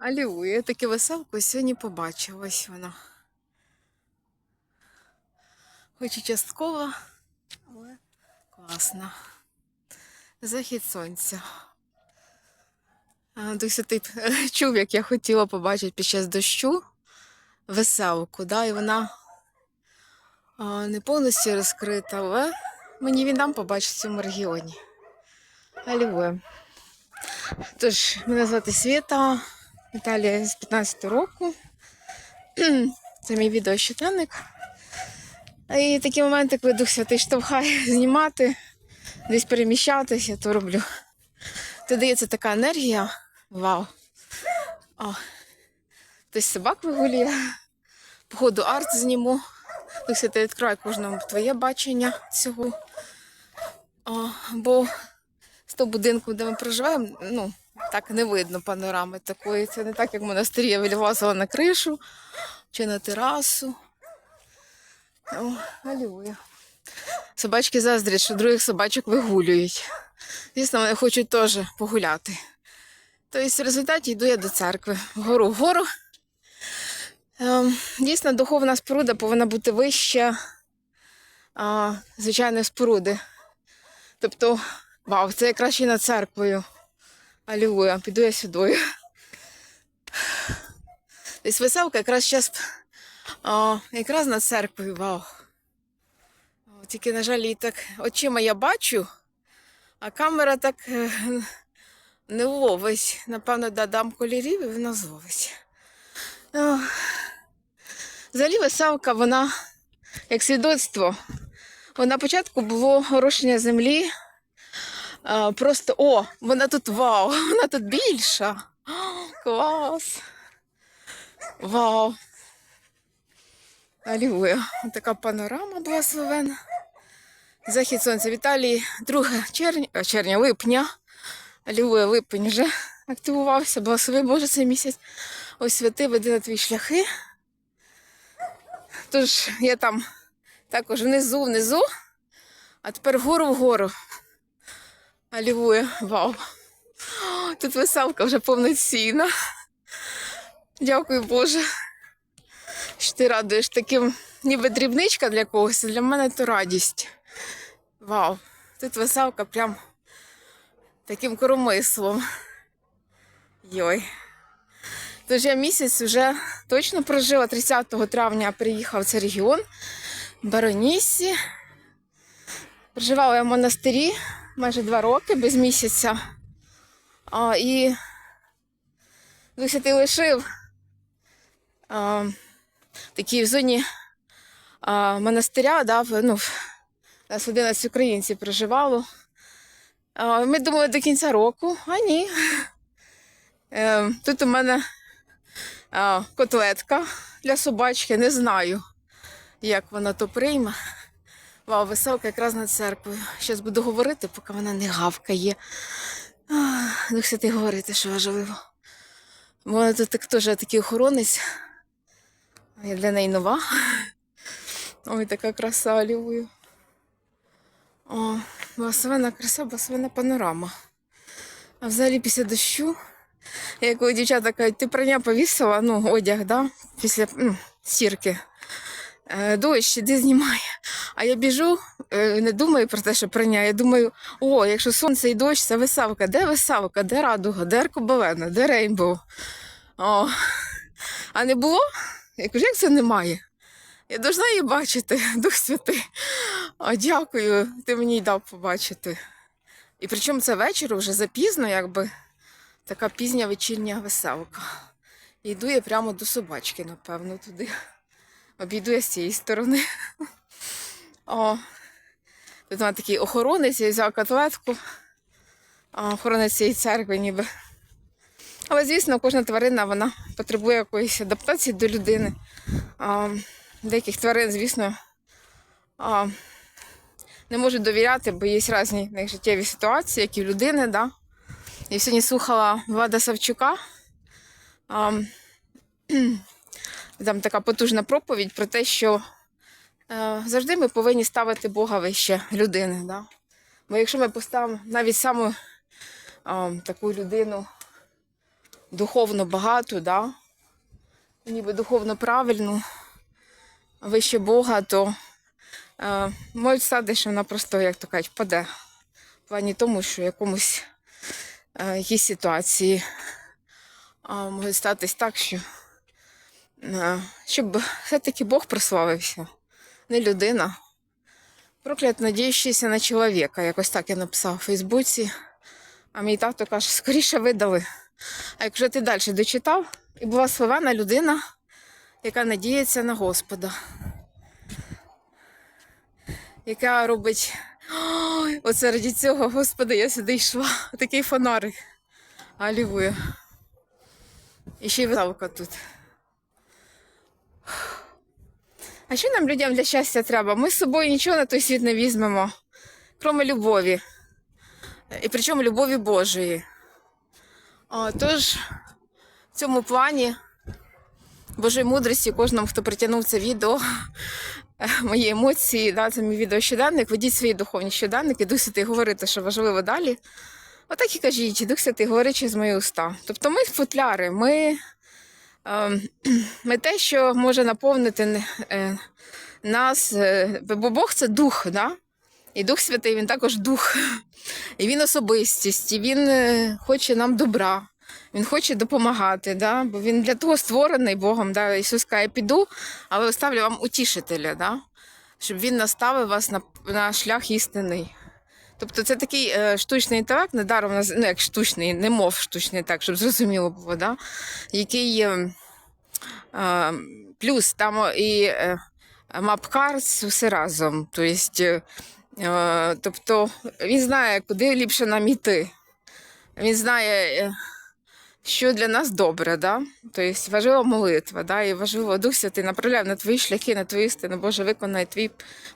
Алілуя, я веселку сьогодні побачила. Ось вона. Хоч і частково, але класна. Захід сонця. Дуся, ти е, чув, як я хотіла побачити під час дощу веселку, да? і вона не повністю розкрита, але мені він дам побачити в цьому регіоні. Алілуя. Тож, мене звати Світа, Італія з 15 року. Це мій відеощитанник. І такі моменти, коли Дух Святий штовхає знімати, десь переміщатися, то роблю. То дається така енергія. Вау. О. Хтось собак вигулює. Походу арт зніму. Дух Святий відкриває кожному твоє бачення цього. О, бо з того будинку, де ми проживаємо, ну, так не видно панорами такої. Це не так, як монастирі я вилазила на кришу чи на терасу. О, алілуя. Собачки заздрять, що других собачок вигулюють. Звісно, вони хочуть теж погуляти. Тобто, в результаті йду я до церкви. Вгору вгору. Ем, Дійсно, духовна споруда повинна бути вища звичайної споруди. Тобто, вау, це якраз ще над церквою. Алілуя, піду я сюди. Тобто веселка якраз зараз якраз над церквою, вау. Тільки, на жаль, її так очима я бачу, а камера так е, не ловить. Напевно, додам кольорів і вона зловить. О. Взагалі веселка, вона як свідоцтво. О, На початку було орошення землі. Просто о, вона тут вау, вона тут більша. Клас. Вау. Алілуя. Така панорама благословена. Захід сонця в Італії 2 червня, червня липня. Алілуя, липень вже активувався, благослови Боже цей місяць. Ось святи веди на твої шляхи. Тож я там також внизу, внизу, а тепер вгору вгору. Алілуя, вау. Тут веселка вже повноцінна. Дякую, Боже. Що ти радуєш таким, ніби дрібничка для когось, а для мене то радість. Вау. Тут веселка прям таким коромислом. Йой. Тож я місяць вже точно прожила 30 травня приїхав в цей регіон Баронісі. Проживала я в монастирі майже два роки без місяця. А, і Дух Святий лишив а, такі в зоні а, монастиря, да, ну, нас 11 українців проживало. А, ми думали до кінця року, а ні. Е, тут у мене а, котлетка для собачки, не знаю, як вона то прийме. Вау, веселка якраз над церквою. Зараз буду говорити, поки вона не гавкає. Дух Святий говорити, що важливо. Бо вона тут теж такий охоронець. Я для неї нова. Ой, така краса алілуя. О, басована краса, басована панорама. А взагалі після дощу, як дівчата кажуть, ти прання повісила, ну, одяг, да? після ну, стірки. Е, Дощ, іди знімай. А я біжу, е, не думаю про те, що прання. Я думаю, о, якщо сонце і дощ, це висавка. Де висавка? Де радуга? Де аркобалена? Де рейнбоу? О. А не було? Я кажу, як це немає? Я должна її бачити, Дух Святий. О, дякую, ти мені й дав побачити. І причому це вечір вже запізно, якби така пізня вечірня веселка. І йду я прямо до собачки, напевно, туди. Обійду я з цієї сторони. О, тут вона такий охоронець, я взяла котлетку. Охоронець цієї церкви ніби. Але, звісно, кожна тварина вона потребує якоїсь адаптації до людини. Деяких тварин, звісно, не можуть довіряти, бо є різні в них життєві ситуації, як і в людини. Да? Я сьогодні слухала Влада Савчука. Там така потужна проповідь про те, що завжди ми повинні ставити Бога вище людини. Да? Бо якщо ми поставимо навіть саму е, таку людину духовно багату, да? ніби духовно правильну, вище Бога, то е, можуть стати, що вона просто, як то кажуть, впаде. В плані тому, що якомусь е, якійсь ситуації а, може статись так, що е, щоб все-таки Бог прославився, не людина. Проклят, надіючися на чоловіка. Якось так я написала в Фейсбуці. А мій тато каже, скоріше видали. А якщо ти далі дочитав, і була словена людина, яка надіється на Господа, яка робить. Ой, оце раді цього, Господи, я сюди йшла. Такий фонарик. Алілуя. І ще й виталка тут. А що нам людям для щастя треба? Ми з собою нічого на той світ не візьмемо, крім любові. І причому любові Божої. А, тож, в цьому плані Божої мудрості кожному, хто притягнув це відео, е, мої емоції, да, це мій відео щоденник, ведіть свої духовні щоденники, Дух Святий говорити, що важливо далі. Отак і кажіть, Дух Святий говорить через мої уста. Тобто ми футляри, ми те, що може наповнити е, нас, е, бо Бог це дух, да? і Дух Святий він також дух, і він особистість, і він е, хоче нам добра. Він хоче допомагати, да? бо він для того створений Богом. Да? Ісус каже, піду, але оставлю вам утішителя, да? щоб він наставив вас на, на шлях істинний. Тобто це такий е, штучний інтелект, недаром ну, як штучний, не мов штучний, так, щоб зрозуміло було, да? який е, е, плюс там і е, мапкарс все разом. Тобто, е, тобто він знає, куди ліпше нам іти. Він знає, е, що для нас добре, да? тобто важлива молитва, да? і важливо Дух Святий направляв на твої шляхи, на твої істини. Боже, виконай твій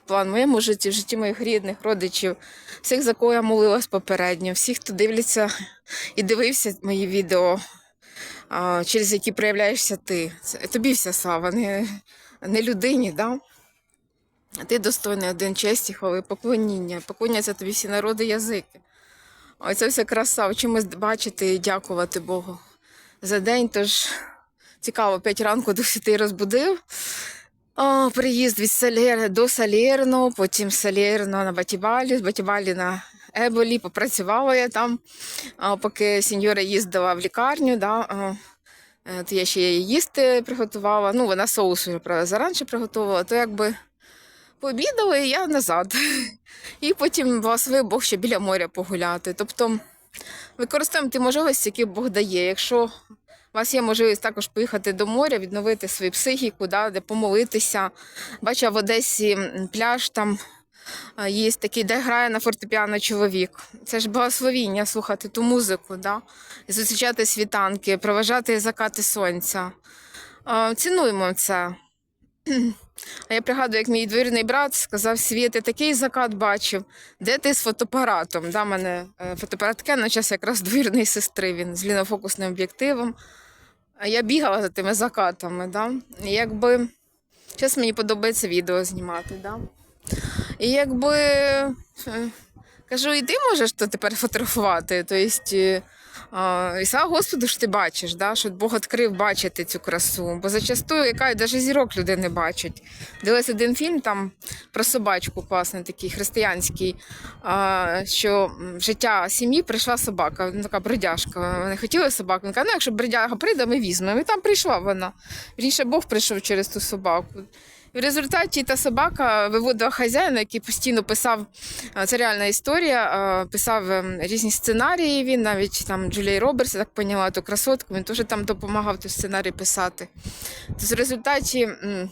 план в моєму житті, в житті моїх рідних, родичів, всіх, за кого я молилась попередньо, всіх, хто дивляться і дивився мої відео, через які проявляєшся ти. Це, тобі вся слава, не, не людині. Да? Ти достойний один честі, хвали, поклоніння. Поклоняться тобі всі народи, язики. Оце все краса, чимось бачити і дякувати Богу за день. Тож цікаво, 5 ранку до святий розбудив. О, приїзд від Салєр до Салєрно, потім Салєрно на Батібалі, з Батібалі на Еболі, попрацювала я там, а, поки сеньора їздила в лікарню. Да, е, то я ще їй їсти приготувала. Ну, вона соус вже заранше приготувала, то якби пообідала і я назад. І потім благословив Бог ще біля моря погуляти. Тобто використовуємо ті можливості, які Бог дає. Якщо у вас є можливість також поїхати до моря, відновити свою психіку, да, де помолитися. Бачила в Одесі пляж, там є такий, де грає на фортепіано чоловік. Це ж благословіння слухати ту музику, да? і зустрічати світанки, проважати закати сонця. Цінуємо це. А я пригадую, як мій двірний брат сказав, Світ, я такий закат бачив. Де ти з фотоапаратом? Да, мене е, фотоапарат Canon, час якраз двірної сестри, він з лінофокусним об'єктивом. А я бігала за тими закатами. Да? І якби зараз мені подобається відео знімати. Да? І якби е, кажу, і ти можеш то тепер фотографувати. Тобто, і слава Господу, що ти бачиш, да? що Бог відкрив бачити цю красу. Бо зачастую, яка навіть зірок люди не бачать. Дивилась один фільм там про собачку класний, такий християнський, що в життя сім'ї прийшла собака, така бродяжка. Вони хотіли собаку. Він каже, ну якщо бродяга прийде, ми візьмемо. І там прийшла вона. Вірніше, Бог прийшов через ту собаку. В результаті та собака виводила хазяїна, який постійно писав, це реальна історія, писав ем, різні сценарії. Він навіть там Джулія Робертс, я так поняла, ту красотку, він теж там допомагав той сценарій писати. То в результаті, е,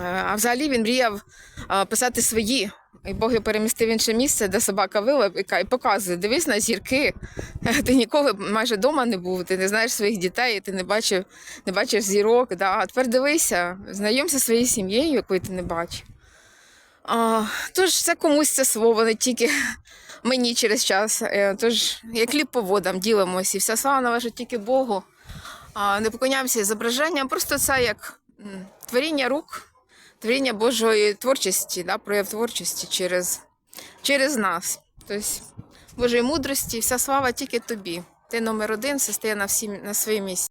а взагалі він мріяв писати свої. І Бог його перемістив в інше місце, де собака вила і показує: дивись на зірки. Ти ніколи майже вдома не був, ти не знаєш своїх дітей, ти не бачив, не бачиш зірок. Да? А тепер дивися, знайомся зі своєю сім'єю, якої ти не бачив. А, тож це комусь це слово, не тільки мені через час. Е, Тож, як хліб по водам ділимося, і вся слава належить тільки Богу. А, не поклоняємося зображенням, просто це як творіння рук, творіння Божої творчості, да, прояв творчості через, через нас. Тобто Божої мудрості, вся слава тільки тобі. Ти номер один, все стає на, всі, на своє місце.